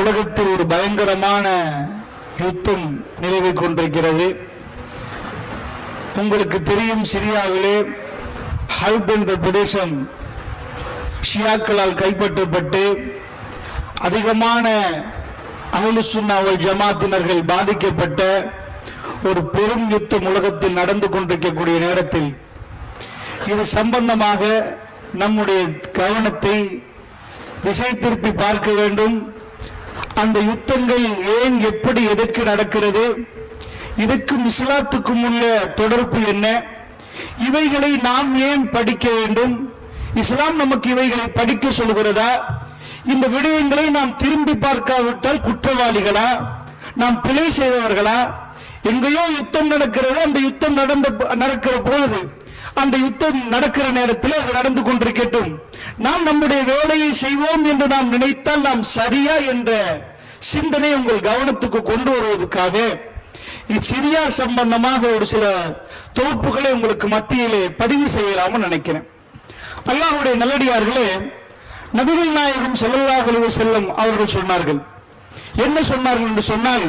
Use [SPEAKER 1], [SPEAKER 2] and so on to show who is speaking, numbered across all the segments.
[SPEAKER 1] உலகத்தில் ஒரு பயங்கரமான யுத்தம் நிலவிக் கொண்டிருக்கிறது. உங்களுக்கு தெரியும் சிரியாவிலே ஹல்ப் என்ற பிரதேசம் ஷியாக்களால் கைப்பற்றப்பட்டு அதிகமான அகலுசுன்னாவல் ஜமாத்தினர்கள் பாதிக்கப்பட்ட ஒரு பெரும் யுத்தம் உலகத்தில் நடந்து கொண்டிருக்கக்கூடிய நேரத்தில் இது சம்பந்தமாக நம்முடைய கவனத்தை திசை திருப்பி பார்க்க வேண்டும். அந்த யுத்தங்கள் ஏன் எப்படி எதற்கு நடக்கிறது? இதுக்கும் இஸ்லாத்துக்கும் உள்ள தொடர்பு என்ன? இவைகளை நாம் ஏன் படிக்க வேண்டும்? இஸ்லாம் நமக்கு இவைகளை படிக்க சொல்கிறதா? இந்த விடயங்களை நாம் திரும்பி பார்க்காவிட்டால் குற்றவாளிகளா? நாம் பிழை செய்தவர்களா? எங்கேயோ யுத்தம் நடக்கிறது அந்த யுத்தம் நடந்த நடக்கிற பொழுது அந்த யுத்தம் நடக்கிற நேரத்தில் அது நடந்து கொண்டிருக்கட்டும். நாம் நம்முடைய வேலையை செய்வோம் என்று நாம் நினைத்தால் நாம் சரியா என்ற சிந்தனை உங்கள் கவனத்துக்கு கொண்டு வருவதற்காக சிரியா சம்பந்தமாக ஒரு சில தொகுப்புகளை உங்களுக்கு மத்தியிலே பதிவு செய்யலாம்னு நினைக்கிறேன். அல்லாஹுடைய நல்லடியார்களே நபிகள் நாயகம் ஸல்லல்லாஹு செல்லும் அவர்கள் சொன்னார்கள். என்ன சொன்னார்கள் என்று சொன்னால்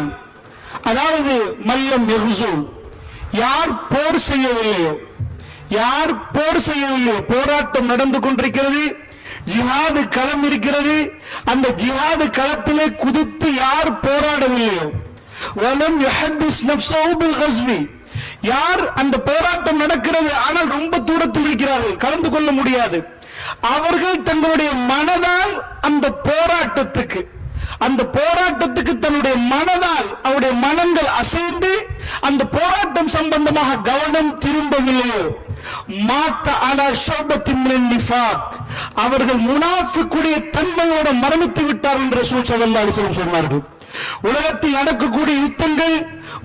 [SPEAKER 1] அதாவது மல்லம் யஹ்சு யார் போர் செய்யவில்லையோ யார் போர் செய்யவில்லையோ போராட்டம் நடந்து கொண்டிருக்கிறது ஜிஹாது களம் இருக்கிறது. அந்த ஜிஹாது களத்திலே குதித்து யார் போராடவில்லையோ? வலம் யஹத்திஸ் நஃப்ஸஹு கஸ்வி யார் அந்த போராட்டம் நடக்கிறது? ஆனால் ரொம்ப தூரத்தில் இருக்கிறார்கள். கலந்து கொள்ள முடியாது. அவர்கள் தங்களுடைய மனதால் அந்த போராட்டத்துக்கு அந்த போராட்டத்துக்கு தன்னுடைய மனதால் அவருடைய மனங்கள் அசைந்து அந்த போராட்டம் சம்பந்தமாக கவனம் திரும்பவில்லையோ? மாத்த அலா ஷோபத்தின் நிஃபாக். அவர்கள் முனாஃபிக்குடைய தன்மையோட மரணித்து விட்டார் என்று ரசூல் ஸல்லல்லாஹு அலைஹி சொன்னார்கள். உலகத்தில் நடக்கக்கூடிய யுத்தங்கள்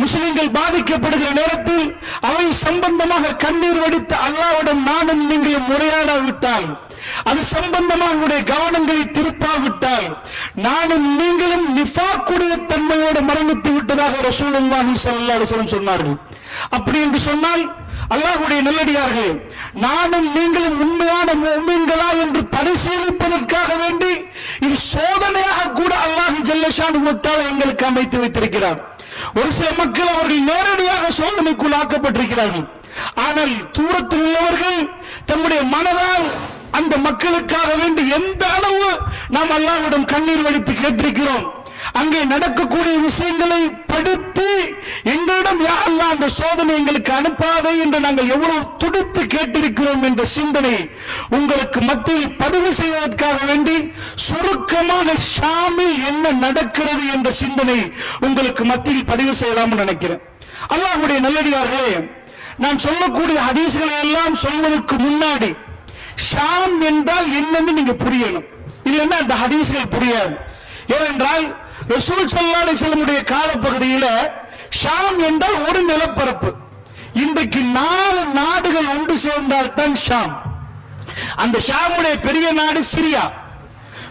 [SPEAKER 1] முஸ்லிம்கள் பாதிக்கப்படுகிற நேரத்தில் அவை சம்பந்தமாக கண்ணீர் வடித்து அல்லாவிடம் நானும் நீங்களும் முறையாடாவிட்டால் அது சம்பந்தமாக உங்களுடைய கவனங்களை திருப்பாவிட்டால் நானும் நீங்களும் நிஃபாக்குடைய தன்மையோடு மரணித்து விட்டதாக ரசூலுல்லாஹி ஸல்லல்லாஹு அலைஹி சொன்னார்கள். அப்படி என்று சொன்னால் அல்லாஹுடைய நல்லடியார்களே நானும் நீங்களும் உண்மையான மூமின்களா என்று பரிசீலிப்பதற்காக வேண்டி இது சோதனையாக கூட அல்லாஹ் ஜல்லஷான் எங்களுக்கு அமைத்து வைத்திருக்கிறார். ஒரு சில மக்கள் அவர்கள் நேரடியாக சோதனைக்குள் ஆக்கப்பட்டிருக்கிறார்கள். ஆனால் தூரத்தில் உள்ளவர்கள் தம்முடைய மனதால் அந்த மக்களுக்காக வேண்டி எந்த அளவு நாம் அல்லாவிடம் கண்ணீர் வடித்து கேட்டிருக்கிறோம். அங்கே நடக்கக்கூடிய விஷயங்களை படித்து எங்களிடம் யா அந்த சோதனை எங்களுக்கு அனுப்பாதே என்று நாங்கள் எவ்வளவு துடித்து கேட்டிருக்கிறோம் என்ற சிந்தனை உங்களுக்கு மத்தியில் பதிவு செய்வதற்காக வேண்டி சுருக்கமாக ஷாமில் என்ன நடக்கிறது என்ற சிந்தனை உங்களுக்கு மத்தியில் பதிவு செய்யலாம் நினைக்கிறேன். அல்லாஹ்வுடைய நல்லடியார்களே நான் சொல்லக்கூடிய ஹதீசுகளை எல்லாம் சொல்வதற்கு முன்னாடி ஷாம் என்றால் என்னன்னு நீங்க புரியணும். இது என்ன அந்த ஹதீசுகள் புரியாது. ஏனென்றால் ரசூல் ஸல்லல்லாஹு செல்லமுடைய வஸல்லமுடைய காலப்பகுதியில ஷாம் என்றால் ஒரு நிலப்பரப்பு. இன்றைக்கு நாலு நாடுகள் ஒன்று சேர்ந்தால் தான் ஷாம். அந்த ஷாமுடைய பெரிய நாடு சிரியா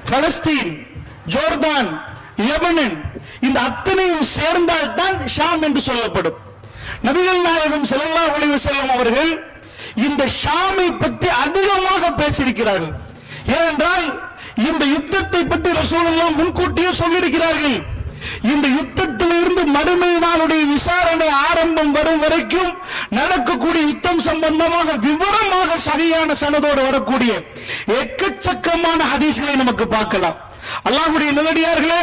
[SPEAKER 1] பலஸ்தீன் ஜோர்தான் லெபனன் இந்த அத்தனையும் சேர்ந்தால் தான் ஷாம் என்று சொல்லப்படும். நபிகள் நாயகம் ஸல்லல்லாஹு ஒளிவு செல்லும் அவர்கள் இந்த ஷாமை பற்றி அதிகமாக பேசியிருக்கிறார்கள். ஏனென்றால் இந்த யுத்தத்தை பற்றி ரசூலெல்லாம் முன்கூட்டியே சொல்லியிருக்கிறார்கள். இந்த யுத்தத்திலிருந்து மறுமை நாளுடைய விசாரணை ஆரம்பம் வரும் வரைக்கும் நடக்கக்கூடிய யுத்தம் சம்பந்தமாக விவரமாக சரியான சனதோடு வரக்கூடிய எக்கச்சக்கமான ஹதீஸ்களை நமக்கு பார்க்கலாம். அல்லாஹுடைய நிலடியார்களே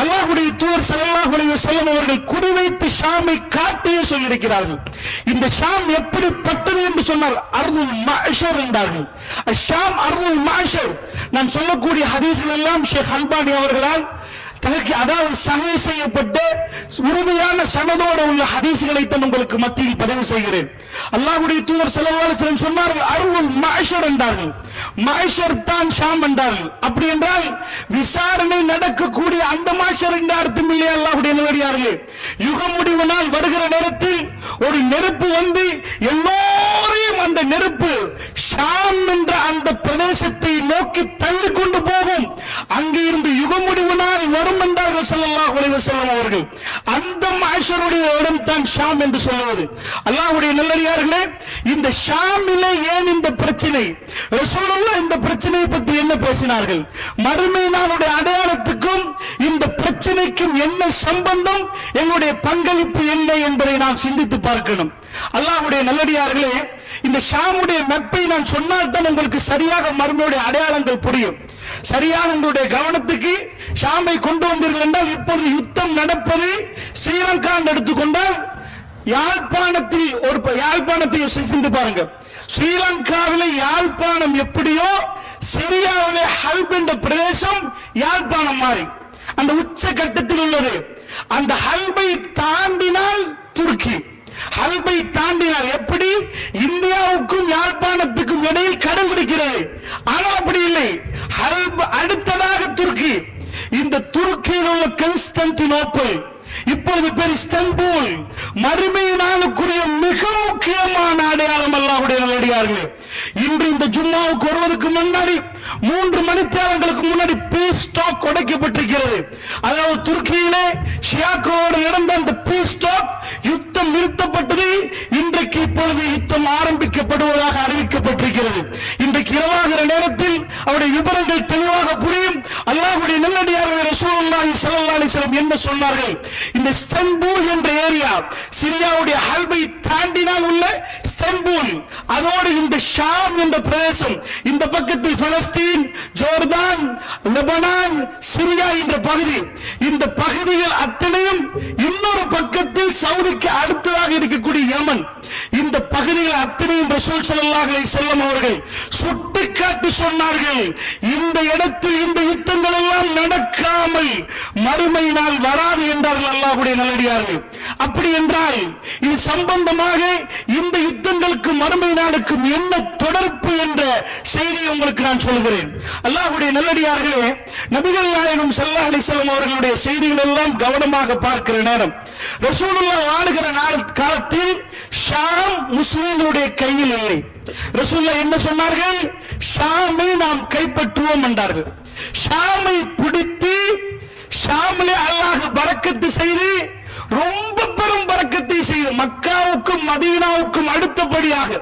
[SPEAKER 1] அல்லாஹுடைய தூர் ஸல்லல்லாஹு செல்லும் அவர்கள் குறிவைத்து ஷாமை காட்டியே சொல்லியிருக்கிறார்கள். இந்த ஷாம் எப்படிப்பட்ட என்று சொன்னார் அருள் மஅஷர் என்றார்கள். ஷாம் அருள் மஅஷர். நான் சொல்லக்கூடிய ஹதீஸ்கள் எல்லாம் ஷேக் அல்பானி அவர்களால் தனக்கு அதாவது சகை செய்யப்பட்ட உறுதியான சனதோடு உள்ள ஹதீசுகளை தான் உங்களுக்கு மத்தியில் பதிவு செய்கிறேன். அல்லாஹுடைய தூதர் செலவாளர் சொன்னார்கள் அருள் மகேஷர் என்றார்கள். மகேஷர் தான் ஷாம் என்றார்கள். அப்படி என்றால் விசாரணை நடக்கக்கூடிய அந்த மாஷர் என்ற அர்த்தம் இல்லையா அல்லாஹுடைய நல்லடியார்களே யுக முடிவு நாள் வருகிற நேரத்தில் ஒரு நெருப்பு வந்து எல்லோரையும் அந்த நெருப்பு ஷாம் என்ற அந்த பிரதேசத்தை நோக்கி தள்ளி கொண்டு போகும். அங்கிருந்து யுக முடிவு நாள் வரும் என்றார்கள் ஸல்லல்லாஹு அலைஹி அவர்கள். அந்த மாஷருடைய இடம் தான் ஷாம் என்று சொல்லுவது. அல்லாஹுடைய நல்லடியார்களே இந்த ஷாமிலே இந்த பிரச்சனை. ரசூலுல்லா இந்த பிரச்சனையை பத்தி என்ன பேசினார்கள்? மறுமை நாளுடைய அடையாளத்துக்கும் இந்த பிரச்சனைக்கும் என்ன சம்பந்தம்? எங்களுடைய பங்களிப்பு என்ன என்பதை நாம் சிந்தித்து பார்க்கணும். அல்லாஹ்வுடைய நல்லடியார்களே இந்த ஷாமுடைய மெப்பை நான் சொன்னால் தான் உங்களுக்கு சரியாக மறுமையுடைய அடையாளங்கள் புரியும். சரியான உங்களுடைய கவனத்துக்கு ஷாமை கொண்டு வந்தீர்கள் என்றால் இப்போது யுத்தம் நடப்பது ஸ்ரீலங்கா எடுத்துக்கொண்டால் யாழ்ப்பாணத்தில் ஒரு யாழ்ப்பாணத்தை சிந்தித்து பாருங்க. ஸ்ரீலங்காவிலே யாழ்ப்பாணம் எப்படியோ சிரியாவில ஹல்ப் என்ற பிரதேசம் யாழ்ப்பாணம் மாறி. அந்த உச்ச கட்டத்தில் உள்ளது. அந்த ஹல்பை தாண்டினால் துருக்கி. ஹல்பை தாண்டினால் எப்படி? இந்தியாவுக்கும் யாழ்ப்பாணத்துக்கும் இடையில் கடல் இருக்கிறது ஆனால் அப்படி இல்லை. ஹல்ப் அடுத்ததாக துருக்கி. இந்த துருக்கியில் உள்ள கன்ஸ்டன்டினோப்பிள் இப்பொழுது பேர் இஸ்தன்புல். மறுமை நாளுக்குரிய மிக முக்கியமான அடையாளம் அல்லாவுடைய நல்லடியார்களே. இன்று இந்த ஜும்மாவுக்கு வருவதற்கு முன்னாடி மூன்று மணித்தேரங்களுக்கு முன்னாடி பீஸ் ஸ்டாக் உடைக்கப்பட்டிருக்கிறது. அதாவது துருக்கியிலே ஷியாக்கோடு நடந்த அந்த பீஸ் ஸ்டாக் யுத்தம் நிறுத்தப்பட்டது. இன்றைக்கு இப்பொழுது யுத்தம் ஆரம்பிக்கப்படுவதாக அறிவிக்கப்பட்டிருக்கிறது. இன்றைக்கு இரவாகிற நேரத்தில் அவருடைய விபரங்கள் தெளிவாக புரியும். அல்லாஹுடைய நல்லடியார்கள் ரசூலுல்லாஹி ஸல்லல்லாஹு அலைஹி வஸல்லம் என்ன சொன்னார்கள். இந்த ஸ்தம்பூல் என்ற ஏரியா சிரியாவுடைய ஹல்பை தாண்டினால் உள்ள ஸ்தம்பூல் அதோடு இந்த ஷாம் என்ற பிரதேசம் இந்த பக்கத்தில் பலஸ்தீன் ஜோர்தான் லெபனான் சிரியா என்ற பகுதி. இந்த பகுதிகள் அத்தனையும் இன்னொரு பக்கத்தில் சவுதிக்கு அடுத்ததாக இருக்கக்கூடிய யமன். இந்த பகுதியில் அத்தனையும் ரசூல் ஸல்லல்லாஹு செல்லும் அவர்கள் சுட்டு காட்டி சொன்னார்கள். இந்த இடத்தில் இந்த யுத்தங்கள் எல்லாம் நடக்காமல் மறுமை நாள் வராது என்றார்கள் அல்லாஹுடைய நல்லடியார்கள். அப்படி என்றால் இது சம்பந்தமாக இந்த யுத்தங்களுக்கு மறுமை நாளுக்கும் என்ன தொடர்பு என்ற செய்தியை உங்களுக்கு நான் சொல்கிறேன். அல்லாஹுடைய நல்லடியார்களே நபிகள் நாயகம் ஸல்லல்லாஹு செல்லும் அவர்களுடைய செய்திகள் எல்லாம் கவனமாக பார்க்கிற நேரம். ரசூலுல்லா வாழுகிற நாள் காலத்தில் ஷாம் முஸ்லிம்களுடைய கையில் இல்லை. ரசூல்லா என்ன சொன்னார்கள்? ஷாமை நாம் கைப்பற்றுவோம் என்றார்கள். ஷாமை பிடித்து ஷாமிலே அல்லாஹ் பறக்கத்து செய்து ரொம்ப பெரும் பறக்கத்தை செய்து மக்காவுக்கும் மதீனாவுக்கும் அடுத்தபடியாக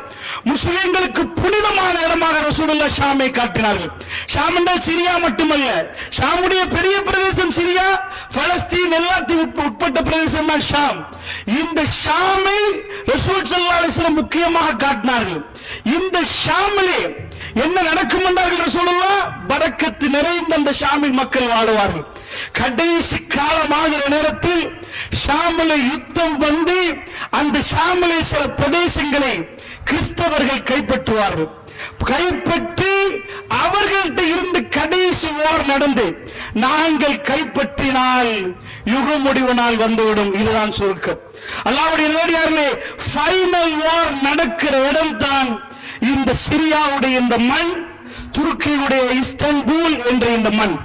[SPEAKER 1] முஸ்லிம்களுக்கு புனிதமான இடமாக ரசூலுல்லா ஷாமை காட்டினார்கள். ஷாம் என்றால் சிரியா மட்டுமல்ல ஷாமுடைய பெரிய பிரதேசம் சிரியா பலஸ்தீன் எல்லாத்தையும் உட்பட்ட பிரதேசம் தான் ஷாம். இந்த ஷாமை ரசூல் சல்லா முக்கியமாக காட்டினார்கள். இந்த ஷாமிலே என்ன நடக்கும் என்றார்கள் ரசூலுல்லா பரக்கத்து நிறைந்த அந்த ஷாமில் மக்கள் வாழுவார்கள் கடைசி காலமாகிற நேரத்தில் ஷாமிலே யுத்தம் வந்து அந்த ஷாமிலே சில பிரதேசங்களை கிறிஸ்தவர்கள் கைப்பற்றுவார்கள். கைப்பற்றி அவர்கள்ட்ட இருந்து கடைசி ஓர் நடந்து நாங்கள் கைப்பற்றினால் யுக முடிவு நாள் வந்துவிடும். இதுதான் சுருக்கம். அல்லாவுடைய நேரடியார்களே ஃபைனல் வார் நடக்கிற இடம்தான் இந்த சிரியாவுடைய இந்த மண் துருக்கியுடைய இஸ்தன்பூல் என்ற இந்த மண்.